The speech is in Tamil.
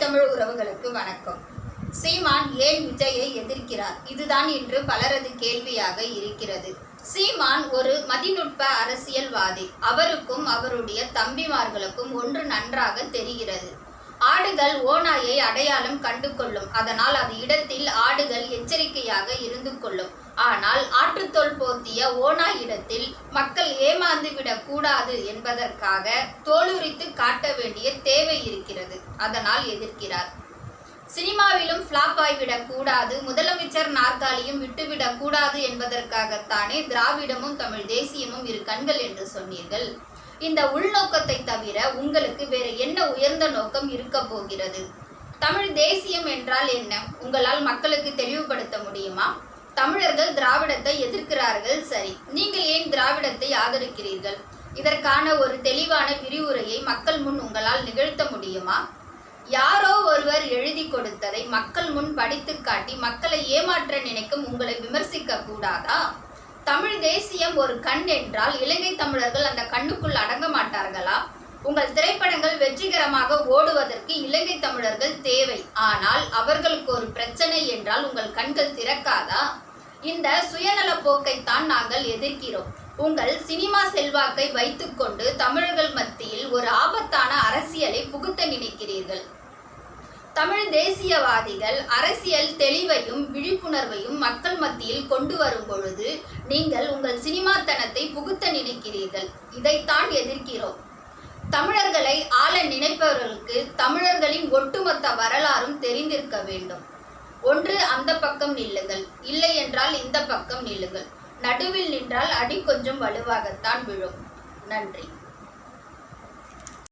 தமிழ் உறவுகளுக்கு வணக்கம். சீமான் ஏன் விஜயை எதிர்க்கிறார்? இதுதான் இன்று பலரது கேள்வியாக இருக்கிறது. சீமான் ஒரு மதிநுட்ப அரசியல்வாதி. அவருக்கும் அவருடைய தம்பிமார்களுக்கும் ஒன்று நன்றாக தெரிகிறது. ஆடுகள் ஓநாயை அடையாளம் கண்டு கொள்ளும் அதனால் அது இடத்தில் ஆடுகள் எச்சரிக்கையாக இருந்து கொள்ளும். ஆட்டுத்தோல் போர்த்திய இடத்தில் மக்கள் ஏமாந்துவிடக் கூடாது என்பதற்காக தோலுரித்து காட்ட வேண்டிய தேவை இருக்கிறது. அதனால் எதிர்க்கிறார். சினிமாவிலும் ஃப்ளாப் ஆகிவிடக் கூடாது முதலமைச்சர் நாற்காலியும் விட்டுவிடக் கூடாது என்பதற்காகத்தானே திராவிடமும் தமிழ் தேசியமும் இரு கண்கள் என்று சொன்னீர்கள். இந்த உள்நோக்கத்தை தவிர உங்களுக்கு வேற என்ன உயர்ந்த நோக்கம் இருக்க போகிறது? தமிழ் தேசியம் என்றால் என்ன? உங்களால் மக்களுக்கு தெளிவுபடுத்த முடியுமா? தமிழர்கள் திராவிடத்தை எதிர்க்கிறார்கள் சரி. நீங்கள் ஏன் திராவிடத்தை ஆதரிக்கிறீர்கள்? இதற்கான ஒரு தெளிவான விரிவுரையை மக்கள் முன் உங்களால் நிகழ்த்த முடியுமா? யாரோ ஒருவர் எழுதி கொடுத்ததை மக்கள் முன் படித்து காட்டி மக்களை ஏமாற்ற நினைக்கும் உங்களை விமர்சிக்க கூடாதா? தமிழ் தேசியம் ஒரு கண் என்றால் இலங்கை தமிழர்கள் அந்த கண்ணுக்குள் அடங்க மாட்டார்களா? உங்கள் திரைப்படங்கள் வெற்றிகரமாக ஓடுவதற்கு இலங்கை தமிழர்கள் தேவை. ஆனால் அவர்களுக்கு ஒரு பிரச்சனை என்றால் உங்கள் கண்கள் திறக்காதா? இந்த சுயநல போக்கைத்தான் நாங்கள் எதிர்க்கிறோம். உங்கள் சினிமா செல்வாக்கை வைத்துக்கொண்டு தமிழர்கள் மத்தியில் ஒரு ஆபத்தான அரசியலை புகுத்த நினைக்கிறீர்கள். தமிழ் தேசியவாதிகள் அரசியல் தெளிவையும் விழிப்புணர்வையும் மக்கள் மத்தியில் கொண்டு வரும் பொழுது நீங்கள் உங்கள் சினிமாத்தனத்தை புகுத்த நினைக்கிறீர்கள். இதைத்தான் எதிர்க்கிறோம். தமிழர்களை ஆள நினைப்பவர்களுக்கு தமிழர்களின் ஒட்டுமொத்த வரலாறும் தெரிந்திருக்க வேண்டும். ஒன்று அந்த பக்கம் நில்லுங்கள். இல்லை என்றால் இந்த பக்கம் நில்லுங்கள். நடுவில் நின்றால் அடி கொஞ்சம் வலுவாகத்தான் விழும். நன்றி.